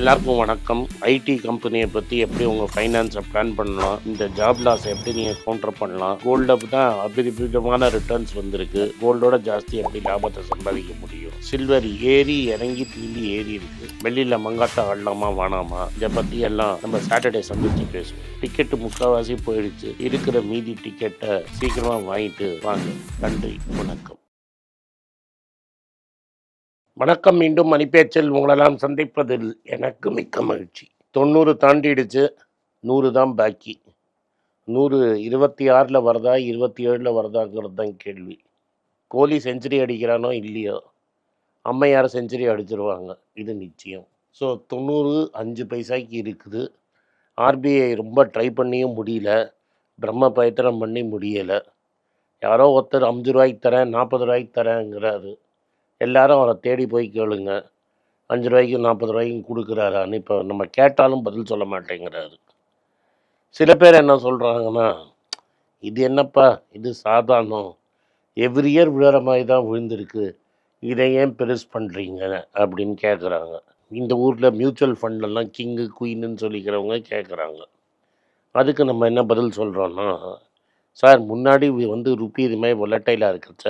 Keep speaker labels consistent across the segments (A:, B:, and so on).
A: எல்லாருக்கும் வணக்கம். ஐடி கம்பெனியை பற்றி எப்படி உங்கள் ஃபைனான்ஸை பிளான் பண்ணலாம்? இந்த ஜாப் லாஸ் எப்படி நீங்கள் கவுண்டர் பண்ணலாம்? கோல்டு தான் அபிரிவிதமான ரிட்டர்ன்ஸ் வந்திருக்கு. கோல்டோட ஜாஸ்தி எப்படி லாபத்தை சம்பாதிக்க முடியும்? சில்வர் ஏறி இறங்கி தீண்டி ஏறி இருக்கு. வெளியில் மங்காட்டா ஆடலாமா வானாமா இதை பற்றி எல்லாம் நம்ம சாட்டர்டே சந்தித்து பேசுவோம். டிக்கெட்டு முக்கால்வாசி போயிடுச்சு. இருக்கிற மீதி டிக்கெட்டை சீக்கிரமாக வாங்கிட்டு வாங்க. நன்றி வணக்கம். வணக்கம் மீண்டும் மணிப்பேச்சில் உங்களெல்லாம் சந்திப்பதில் எனக்கு மிக்க மகிழ்ச்சி. தொண்ணூறு தாண்டிடுச்சு நூறு தான் பாக்கி. நூறு இருபத்தி ஆறில் வருதா இருபத்தி ஏழில் வருதாங்கிறது தான் கேள்வி. கோலி செஞ்சுரி அடிக்கிறானோ இல்லையோ அம்மையார் செஞ்சுரி அடிச்சிருவாங்க இது நிச்சயம். ஸோ தொண்ணூறு அஞ்சு பைசாய்க்கு இருக்குது. ஆர்பிஐ ரொம்ப ட்ரை பண்ணியும் முடியல பிரம்ம பயத்திரம் பண்ணி முடியலை. யாரோ ஒருத்தர் அஞ்சு ரூபாய்க்கு தரேன் நாற்பது ரூபாய்க்கு தரேங்கிறாரு. எல்லாரும் அவரை தேடி போய் கேளுங்க. அஞ்சு ரூபாய்க்கும் நாற்பது ரூபாய்க்கும் கொடுக்குறாரான்னு இப்போ நம்ம கேட்டாலும் பதில் சொல்ல மாட்டேங்கிறாரு. சில பேர் என்ன சொல்கிறாங்கன்னா இது என்னப்பா? இது சாதாரணம். எவ்ரி இயர் விழுற மாதிரி தான் விழுந்திருக்கு. இதை ஏன் பெருசு பண்ணுறீங்க அப்படின்னு கேட்குறாங்க இந்த ஊரில் மியூச்சுவல் ஃபண்ட்லலாம் கிங்கு குயின்னு சொல்லிக்கிறவங்க கேட்குறாங்க அதுக்கு நம்ம என்ன பதில் சொல்கிறோன்னா சார் முன்னாடி வந்து ருப்பி இதுமாதிரி ஒலட்டைலாக இருக்கிறச்ச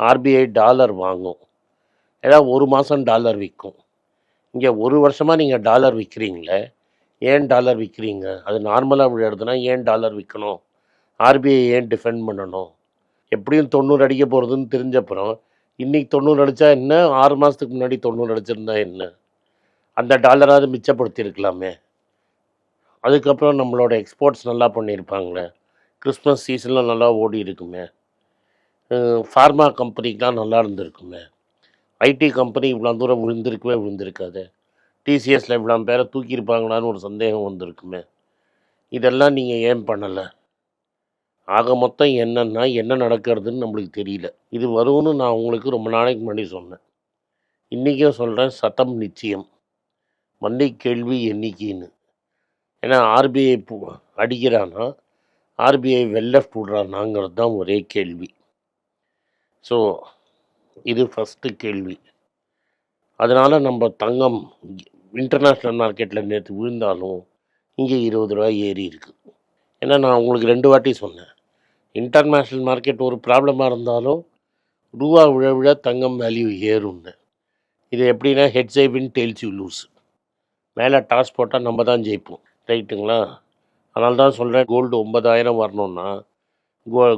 A: ஆர்பிஐ டாலர் வாங்கும். ஏதாவது ஒரு மாதம் டாலர் விற்கும் இங்கே ஒரு வருஷமாக நீங்கள் டாலர் விற்கிறீங்களே ஏன் டாலர் விற்கிறீங்க அது நார்மலாக விழுறதுனா ஏன் டாலர் விற்கணும் ஆர்பிஐ ஏன் டிஃபெண்ட் பண்ணணும்? எப்படியும் தொண்ணூறு அடிக்க போகிறதுன்னு தெரிஞ்சப்புறம் இன்றைக்கி தொண்ணூறு அடித்தா என்ன? ஆறு மாதத்துக்கு முன்னாடி தொண்ணூறு அடிச்சிருந்தா என்ன? அந்த டாலராவது மிச்சப்படுத்தியிருக்கலாமே. அதுக்கப்புறம் நம்மளோட எக்ஸ்போர்ட்ஸ் நல்லா பண்ணியிருப்பாங்களே. கிறிஸ்மஸ் சீசனில் நல்லா ஓடி இருக்குமே ஃபார்மா கம்பெனிக்கெலாம் நல்லா இருந்திருக்குமே. ஐடி கம்பெனி இவ்வளோ தூரம் விழுந்திருக்கவே விழுந்திருக்காது. டிசிஎஸில் இவ்வளோ பேரை தூக்கியிருப்பாங்களான்னு ஒரு சந்தேகம் வந்திருக்குமே. இதெல்லாம் நீங்கள் ஏன் பண்ணலை? ஆக மொத்தம் என்னென்னா என்ன நடக்கிறதுன்னு நம்மளுக்கு தெரியல. இது வரும்னு நான் உங்களுக்கு ரொம்ப நாளைக்கு முன்னாடி சொன்னேன். இன்றைக்கும் சொல்கிறேன் சத்தம் நிச்சயம். மண்ணை கேள்வி எண்ணிக்கைன்னு. ஏன்னா ஆர்பிஐ அடிக்கிறான்னா ஆர்பிஐ வெல்லெஃப்ட் விடுறானாங்கிறது தான் ஒரே கேள்வி. ஸோ இது ஃபஸ்ட்டு கேள்வி. அதனால் நம்ம தங்கம் இன்டர்நேஷ்னல் மார்க்கெட்டில் நேற்று விழுந்தாலும் இங்கே இருபது ரூபாய் ஏறி இருக்குது ஏன்னா நான் உங்களுக்கு ரெண்டு வாட்டி சொன்னேன். இன்டர்நேஷ்னல் மார்க்கெட் ஒரு ப்ராப்ளமாக இருந்தாலும் ரூபா விழ விழ தங்கம் வேல்யூ ஏறும்னு. இது எப்படின்னா ஹெட் சைபின் டெயில்ஸ் யூ லூஸ் மேலே டாஸ் போட்டால் நம்ம தான் ஜெயிப்போம். ரைட்டுங்களா? அதனால தான் சொல்கிறேன் கோல்டு ஒன்பதாயிரம் வரணுன்னா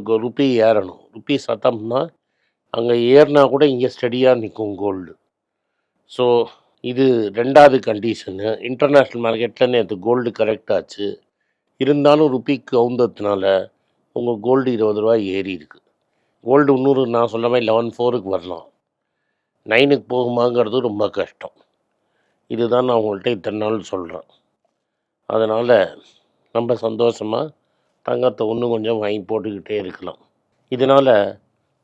A: கோ ருப்பி ஏறணும். ருப்பி சத்தம்னா அங்கே ஏறினா கூட இங்கே ஸ்டடியாக நிற்கும் கோல்டு ஸோ இது ரெண்டாவது கண்டிஷனு இன்டர்நேஷ்னல் மார்க்கெட்டில் நேற்று கோல்டு கரெக்ட் ஆச்சு. இருந்தாலும் ருப்பி கவுந்ததுனால உங்கள் கோல்டு இருபது ரூபாய் ஏறி இருக்குது கோல்டு இன்னொரு நான் சொல்ல மாதிரி லெவன் ஃபோருக்கு வரலாம். நைனுக்கு போகுமாங்கிறது ரொம்ப கஷ்டம். இதுதான் நான் உங்கள்கிட்ட இத்தனை நாள் சொல்கிறேன் அதனால் நம்ம சந்தோஷமாக தங்கத்தை ஒன்று கொஞ்சம் வாங்கி போட்டுக்கிட்டே இருக்கலாம். இதனால்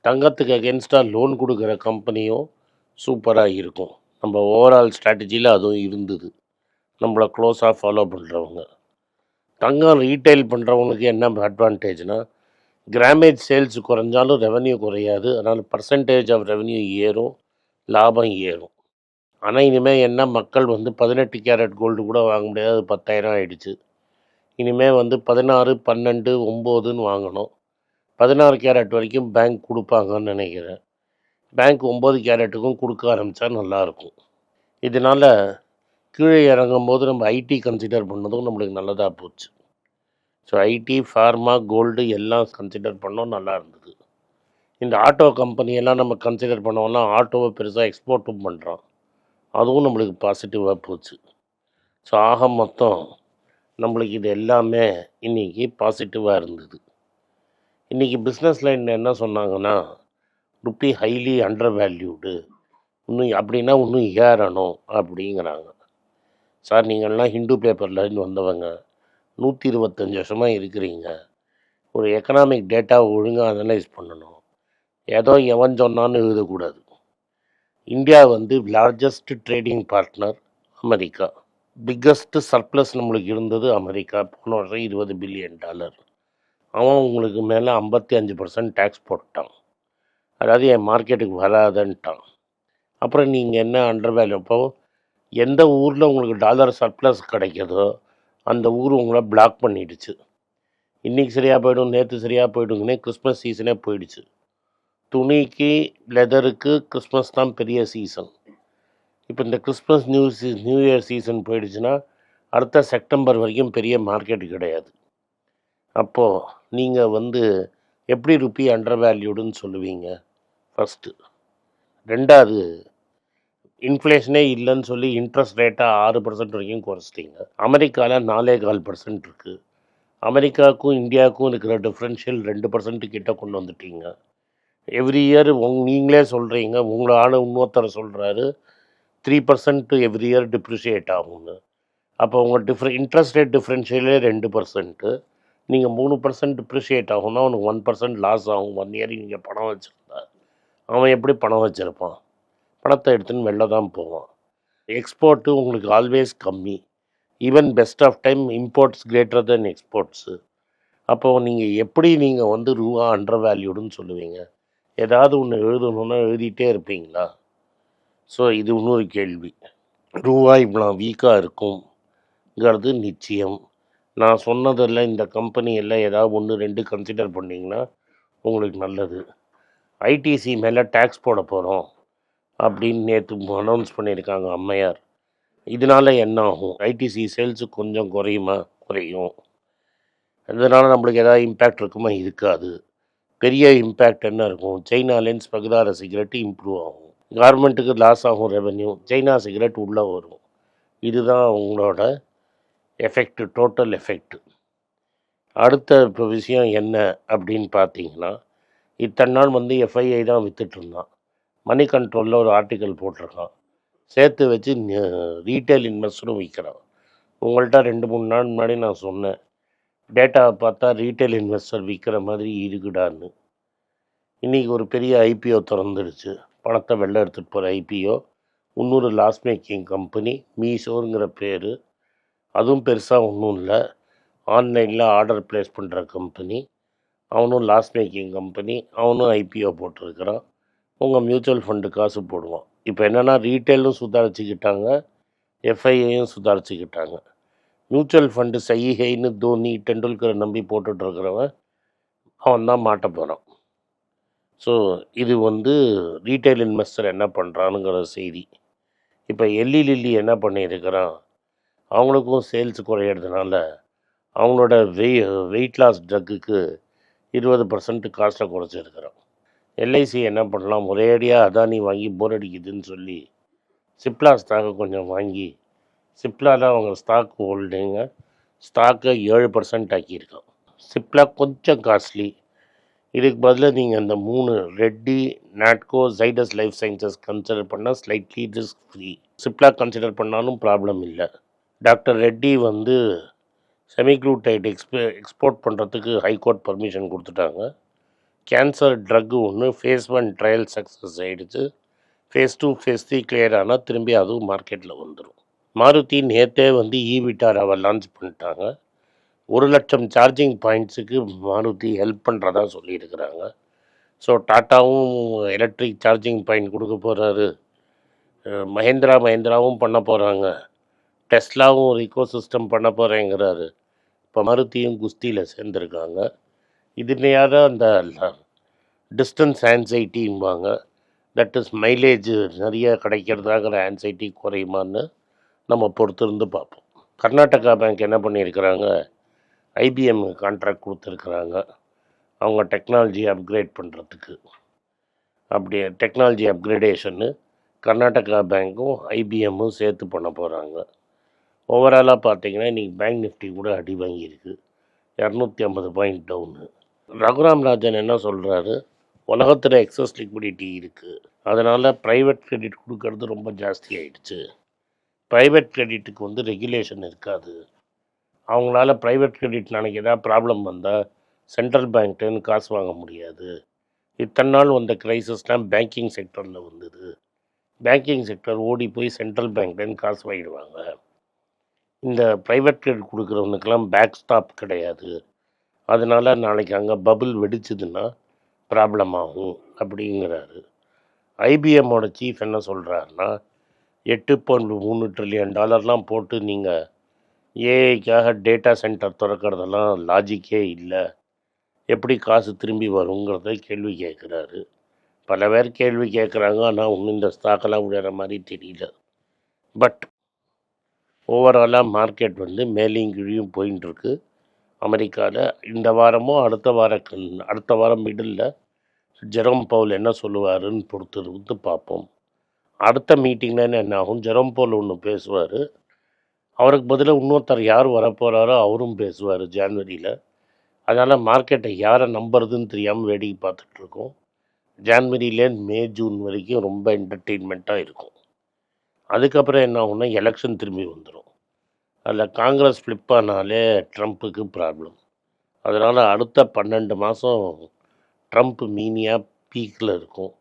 A: தங்கத்துக்கு அகேன்ஸ்டாக லோன் கொடுக்குற கம்பெனியும் சூப்பராக இருக்கும். நம்ம ஓவரால் ஸ்ட்ராட்டஜியில் அதுவும் இருந்தது. நம்மளை க்ளோஸாக ஃபாலோ பண்ணுறவங்க தங்கம் ரீட்டைல் பண்ணுறவங்களுக்கு என்ன அட்வான்டேஜ்னால் கிராமேஜ் சேல்ஸ் குறைஞ்சாலும் ரெவன்யூ குறையாது. அதனால் பர்சன்டேஜ் ஆஃப் ரெவன்யூ ஏறும் லாபம் ஏறும். ஆனால் இனிமேல் என்ன மக்கள் வந்து பதினெட்டு கேரட் கோல்டு கூட வாங்க முடியாது. அது பத்தாயிரம் ஆகிடுச்சு இனிமேல் வந்து பதினாறு பன்னெண்டு ஒம்போதுன்னு வாங்கணும். பதினாறு கேரட் வரைக்கும் பேங்க் கொடுப்பாங்கன்னு நினைக்கிறேன். பேங்க் ஒம்பது கேரட்டுக்கும் கொடுக்க ஆரம்பித்தா நல்லாயிருக்கும். இதனால் கீழே இறங்கும் போது நம்ம ஐடி கன்சிடர் பண்ணதும் நம்மளுக்கு நல்லதாக போச்சு. ஸோ ஐடி ஃபார்மா கோல்டு எல்லாம் கன்சிடர் பண்ணோம் நல்லா இருந்தது. இந்த ஆட்டோ கம்பெனியெல்லாம் நம்ம கன்சிடர் பண்ணோம்னா ஆட்டோவை பெருசாக எக்ஸ்போர்ட்டும் பண்ணுறோம் அதுவும் நம்மளுக்கு பாசிட்டிவாக போச்சு. ஸோ ஆக மொத்தம் நம்மளுக்கு இது எல்லாமே இன்றைக்கி பாசிட்டிவாக இருந்தது. இன்றைக்கி பிஸ்னஸ் லைனில் என்ன சொன்னாங்கன்னா ருப்பி ஹைலி அண்டர் வேல்யூடு இன்னும் அப்படின்னா இன்னும் ஏறணும் அப்படிங்கிறாங்க. சார் நீங்கள்லாம் ஹிந்து பேப்பர்லேருந்து வந்தவங்க நூற்றி இருபத்தஞ்சி வருஷமாக இருக்கிறீங்க. ஒரு எக்கனாமிக் டேட்டாவை ஒழுங்காக அனலைஸ் பண்ணணும். ஏதோ எவன் சொன்னான்னு எழுதக்கூடாது. இந்தியா வந்து largest trading partner America. Biggest surplus நம்மளுக்கு இருந்தது அமெரிக்கா. போன வருஷம் இருபது பில்லியன் டாலர் அவன் உங்களுக்கு மேலே ஐம்பத்தி அஞ்சு பர்சன்ட் டேக்ஸ் போட்டான். அதாவது என் மார்க்கெட்டுக்கு வராதன்ட்டான். அப்புறம் நீங்கள் என்ன அண்டர் வேல்யூ அப்போ எந்த ஊரில் உங்களுக்கு டாலர் சர்ப்ளஸ் கிடைக்கிதோ அந்த ஊர் உங்களை பிளாக் பண்ணிடுச்சு. இன்றைக்கி சரியாக போயிடும் நேற்று சரியாக போய்டுங்கன்னே கிறிஸ்மஸ் சீசனே போயிடுச்சு. துணிக்கு லெதருக்கு கிறிஸ்மஸ் தான் பெரிய சீசன் இப்போ இந்த கிறிஸ்மஸ் நியூ சீ நியூ இயர் சீசன் போயிடுச்சுன்னா அடுத்த செப்டம்பர் வரைக்கும் பெரிய மார்க்கெட் கிடையாது. அப்போது நீங்கள் வந்து எப்படி ருப்பி அண்டர் வேல்யூடுன்னு சொல்லுவீங்க? ஃபஸ்ட்டு ரெண்டாவது இன்ஃப்ளேஷனே இல்லைன்னு சொல்லி இன்ட்ரெஸ்ட் ரேட்டாக ஆறு பர்சன்ட் வரைக்கும் குறைச்சிட்டிங்க. அமெரிக்காவில் நாலே கால் பர்சன்ட் இருக்குது அமெரிக்காவுக்கும் இந்தியாவுக்கும் இருக்கிற டிஃப்ரென்ஷியல் ரெண்டு பர்சன்ட் கிட்டே கொண்டு வந்துட்டீங்க. எவ்ரி இயர் உங் நீங்களே சொல்கிறீங்க உங்களை ஆள் இன்னொருத்தர் சொல்கிறாரு three percent every year depreciate ஆகும்னு. அப்போ உங்கள் டிஃப்ரெ இன்ட்ரெஸ்ட் ரேட் டிஃப்ரென்ஷியலே ரெண்டு பர்சன்ட்டு நீங்கள் மூணு பர்சன்ட் டிப்ரிஷியேட் ஆகும்னா உனக்கு ஒன் பர்சன்ட் லாஸ் ஆகும். ஒன் இயர் நீங்கள் பணம் வச்சுருந்தா. அவன் எப்படி பணம் வச்சுருப்பான்? பணத்தை எடுத்துன்னு வெளில தான் போவான். எக்ஸ்போர்ட்டு உங்களுக்கு ஆல்வேஸ் கம்மி. Even best of time imports greater than exports அப்போது நீங்கள் எப்படி நீங்கள் வந்து ரூபா அண்டர் வேல்யூடுன்னு சொல்லுவீங்க? ஏதாவது ஒன்று எழுதணுன்னா எழுதிட்டே இருப்பீங்களா? ஸோ இது இன்னொரு கேள்வி. ரூபா இவ்வளோ வீக்காக இருக்கும்ங்கிறது நிச்சயம். நான் சொன்னதில் இந்த கம்பெனியில் ஏதாவது ஒன்று ரெண்டு கன்சிடர் பண்ணிங்கன்னா உங்களுக்கு நல்லது. ஐடிசி மேலே டேக்ஸ் போட போகிறோம் அப்படின்னு நேற்று அனௌன்ஸ் பண்ணியிருக்காங்க அம்மையார். இதனால் என்ன ஆகும்? ஐடிசி சேல்ஸு கொஞ்சம் குறையுமா? குறையும். இதனால் நம்மளுக்கு ஏதாவது இம்பேக்ட் இருக்குமா? இருக்காது. பெரிய இம்பேக்ட் என்ன இருக்கும்? சைனா லென்ஸ் பகுதார சிகரெட்டு இம்ப்ரூவ் ஆகும். கவர்மெண்ட்டுக்கு லாஸ் ஆகும் ரெவென்யூ சைனா சிகரெட் உள்ளே வரும். இதுதான் உங்களோட எஃபெக்ட் டோட்டல் எஃபெக்ட் அடுத்த இப்போ விஷயம் என்ன அப்படின்னு பார்த்தீங்கன்னா இத்தனை நாள் வந்து எஃப்ஐஐ தான் விற்றுட்ருந்தான் மணி கண்ட்ரோலில் ஒரு ஆர்டிக்கல் போட்டிருக்கான். சேர்த்து வச்சு ரீட்டைல் இன்வெஸ்டரும் விற்கிறான் உங்கள்கிட்ட ரெண்டு மூணு நாள் முன்னாடி நான் சொன்னேன். டேட்டாவை பார்த்தா ரீட்டைல் இன்வெஸ்டர் விற்கிற மாதிரி இருக்குடான்னு. இன்றைக்கி ஒரு பெரிய ஐபிஓ திறந்துடுச்சு பணத்தை வெளில எடுத்துகிட்டு போகிற ஐபிஓ இன்னொரு லாஸ் மேக்கிங் கம்பெனி மீஷோங்கிற பேர். அதுவும் பெருசாக ஒன்றும் இல்லை. ஆன்லைனில் ஆர்டர் ப்ளேஸ் பண்ணுற கம்பெனி அவனும் லாஸ் மேக்கிங் கம்பெனி அவனும் ஐபிஓ போட்டிருக்கிறான். உங்கள் மியூச்சுவல் ஃபண்டு காசு போடுவான். இப்போ என்னென்னா ரீட்டெயிலும் சுதாரிச்சுக்கிட்டாங்க எஃப்ஐஏயும் சுதாரிச்சுக்கிட்டாங்க. மியூச்சுவல் ஃபண்டு சைஹைன்னு தோனி டெண்டுல்கரை நம்பி போட்டுட்ருக்கிறவன் அவன் தான் மாட்ட போகிறான் ஸோ இது வந்து ரீட்டைல் இன்வெஸ்டர் என்ன பண்ணுறானுங்கிற செய்தி. இப்போ எல்லி லில்லி என்ன பண்ணியிருக்கிறான்? அவங்களுக்கும் சேல்ஸ் குறையிறதுனால அவங்களோட வெய் வெயிட் லாஸ் ட்ரக்குக்கு இருபது பர்சன்ட் காஸ்ட்டை குறைச்சிருக்கிறோம் எல்ஐசி என்ன பண்ணலாம்? ஒரேடியாக அதானி வாங்கி போர் அடிக்குதுன்னு சொல்லி சிப்லா ஸ்டாக்கை கொஞ்சம் வாங்கி சிப்லாவில் அவங்க ஸ்டாக் ஹோல்டிங்க ஸ்டாக்கை ஏழு பர்சன்ட் ஆக்கியிருக்கோம் சிப்லா கொஞ்சம் காஸ்ட்லி இதுக்கு பதிலாக நீங்கள் அந்த மூணு Reddy Natco Zydus life sciences consider பண்ணால் slightly risk free Cipla consider பண்ணாலும் ப்ராப்ளம் இல்லை. டாக்டர் ரெட்டி வந்து செமிக்ளூடைட் எக்ஸ்பே எக்ஸ்போர்ட் பண்ணுறதுக்கு ஹைகோர்ட் பர்மிஷன் கொடுத்துட்டாங்க. கேன்சர் ட்ரக்கு ஒன்று ஃபேஸ் ஒன் ட்ரையல் சக்ஸஸ் ஆகிடுச்சு phase two phase three clear ஆனால் திரும்பி அதுவும் மார்க்கெட்டில் வந்துடும் மாருதி நேற்றே வந்து இவிட்டாராவை லான்ச் பண்ணிட்டாங்க. ஒரு லட்சம் சார்ஜிங் பாயிண்ட்ஸுக்கு மாருதி ஹெல்ப் பண்ணுறதா சொல்லியிருக்கிறாங்க. ஸோ டாட்டாவும் எலக்ட்ரிக் சார்ஜிங் பாயிண்ட் கொடுக்க போகிறாரு மஹேந்திரா மஹேந்திராவும் பண்ண போகிறாங்க டெஸ்லாவும் ஒரு இக்கோ சிஸ்டம் பண்ண போகிறேங்கிறாரு இப்போ மருத்தியும் குஸ்தியில் சேர்ந்துருக்காங்க. இதுலையாவது அந்த டிஸ்டன்ஸ் ஆன்சைட்டிம்பாங்க தட் இஸ் மைலேஜ் நிறைய கிடைக்கிறதாங்கிற ஆன்சைட்டி குறையுமான்னு நம்ம பொறுத்திருந்து பார்ப்போம். கர்நாடகா பேங்க் என்ன பண்ணியிருக்கிறாங்க? ஐபிஎம் கான்ட்ராக்ட் கொடுத்துருக்குறாங்க. அவங்க டெக்னாலஜி அப்கிரேட் பண்ணுறதுக்கு அப்படி டெக்னாலஜி அப்கிரேடேஷன்னு கர்நாடகா பேங்க்கும் ஐபிஎம்மும் சேர்த்து பண்ண போகிறாங்க ஓவராலாக பார்த்தீங்கன்னா இன்றைக்கி பேங்க் நிஃப்டி கூட அடி வாங்கியிருக்கு. இரநூத்தி ஐம்பது பாயிண்ட் டவுனு ரகுராம் ராஜன் என்ன சொல்கிறாரு உலகத்தில் எக்ஸஸ் லிக்விடிட்டி இருக்குது அதனால் ப்ரைவேட் கிரெடிட் கொடுக்கறது ரொம்ப ஜாஸ்தி ஆகிடுச்சு ப்ரைவேட் கிரெடிட்டுக்கு வந்து ரெகுலேஷன் இருக்காது. அவங்களால ப்ரைவேட் கிரெடிட் நாளைக்கு ஏதாவது ப்ராப்ளம் வந்தால் சென்ட்ரல் பேங்க்டேன்னு காசு வாங்க முடியாது. இத்தனை நாள் வந்த கிரைசிஸ்லாம் பேங்கிங் செக்டரில் வந்தது. பேங்கிங் செக்டர் ஓடி போய் சென்ட்ரல் பேங்க்லேருந்து காசு வாங்கிடுவாங்க. இந்த ப்ரைவேட் கிரெடிட் கொடுக்குறவனுக்கெல்லாம் பேக் ஸ்டாப் கிடையாது. அதனால் நாளைக்கு அங்கே பபுள் வெடிச்சதுன்னா ப்ராப்ளம் ஆகும் அப்படிங்கிறாரு. ஐபிஎம்மோட சீஃப் என்ன சொல்கிறாருன்னா எட்டு பாயிண்ட் மூணு ட்ரில்லியன் டாலர்லாம் போட்டு நீங்கள் ஏஐக்காக டேட்டா சென்டர் திறக்கிறதெல்லாம் லாஜிக்கே இல்லை. எப்படி காசு திரும்பி வருங்கிறத கேள்வி கேட்குறாரு. பல பேர் கேள்வி கேட்குறாங்க ஆனால் ஒன்றும் இந்த ஸ்டாக்கெல்லாம் விடுற மாதிரி தெரியல. பட் ஓவராலாக மார்க்கெட் வந்து மேலேயும் கீழியும் போயின்னு இருக்கு அமெரிக்காவில் இந்த வாரமோ அடுத்த வார கண் அடுத்த வாரம் மிடில் ஜெரோம் பவுல் என்ன சொல்லுவாருன்னு பொறுத்து இருந்து பார்ப்போம். அடுத்த மீட்டிங்கில் என்ன ஆகும்? ஜெரோம் பவுல் ஒன்று பேசுவார். அவருக்கு பதிலாக இன்னொருத்தர் யார் வரப்போகிறாரோ அவரும் பேசுவார் ஜான்வரியில். அதனால் மார்க்கெட்டை யாரை நம்புறதுன்னு தெரியாமல் வேடிக்கை பார்த்துட்ருக்கோம் ஜான்வரியிலேருந்து மே ஜூன் வரைக்கும் ரொம்ப என்டர்டெயின்மெண்ட்டாக இருக்கும். அதுக்கப்புறம் என்ன ஆகும்னா எலெக்ஷன் திரும்பி வந்துடும் அதில் காங்கிரஸ் ஃப்ளிப் ஆனாலே ட்ரம்ப்புக்கு ப்ராப்ளம் அதனால் அடுத்த பன்னெண்டு மாதம் ட்ரம்ப் மீனியாக பீக்கில் இருக்கும்.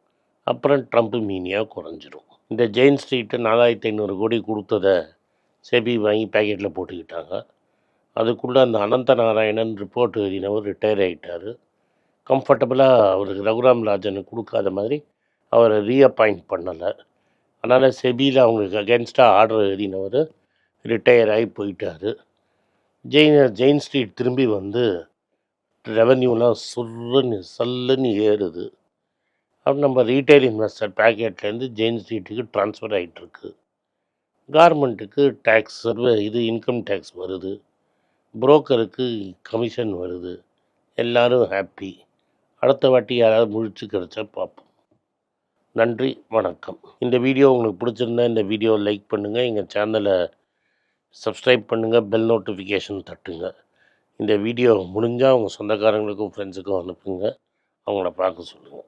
A: அப்புறம் ட்ரம்ப் மீனியாக குறைஞ்சிரும். இந்த ஜெயின் ஸ்ட்ரீட்டு நாலாயிரத்தி ஐநூறு கோடி கொடுத்ததை செபி வாங்கி பேக்கெட்டில் போட்டுக்கிட்டாங்க. அதுக்குள்ளே அந்த அனந்த நாராயணன் ரிப்போர்ட் எழுதினவர் ரிட்டையர் ஆகிட்டார் கம்ஃபர்டபுளாக அவருக்கு ரகுராம் ராஜனுக்கு கொடுக்காத மாதிரி அவரை ரீஅப்பாயிண்ட் பண்ணலை. அதனால் செபியில் அவங்களுக்கு அகேன்ஸ்டாக ஆர்டர் எழுதினவர் ரிட்டையர் ஆகி போயிட்டார். ஜெயின் ஜெயின் ஸ்ட்ரீட் திரும்பி வந்து ரெவன்யூலாம் சுருன்னு சல்லுன்னு ஏறுது. அப்போ நம்ம ரீட்டைல் இன்வெஸ்டர் பேக்கெட்லேருந்து ஜெயின் ஸ்ட்ரீட்டுக்கு ட்ரான்ஸ்ஃபர் ஆகிட்டுருக்கு கார்மெண்ட்டுக்கு டேக்ஸ் சர்வ இது இன்கம் டேக்ஸ் வருது. புரோக்கருக்கு கமிஷன் வருது. எல்லாரும் ஹாப்பி அடுத்த வாட்டி யாராவது முழிச்சு கிடச்சா பார்ப்போம். நன்றி வணக்கம். இந்த வீடியோ உங்களுக்கு பிடிச்சிருந்தா இந்த வீடியோ லைக் பண்ணுங்கள் எங்கள் சேனலை சப்ஸ்கிரைப் பண்ணுங்கள் பெல் நோட்டிஃபிகேஷன் தட்டுங்க. இந்த வீடியோ முடிஞ்சால் உங்கள் சொந்தக்காரங்களுக்கும் ஃப்ரெண்ட்ஸுக்கும் அனுப்புங்க. அவங்கள பார்க்க சொல்லுங்கள்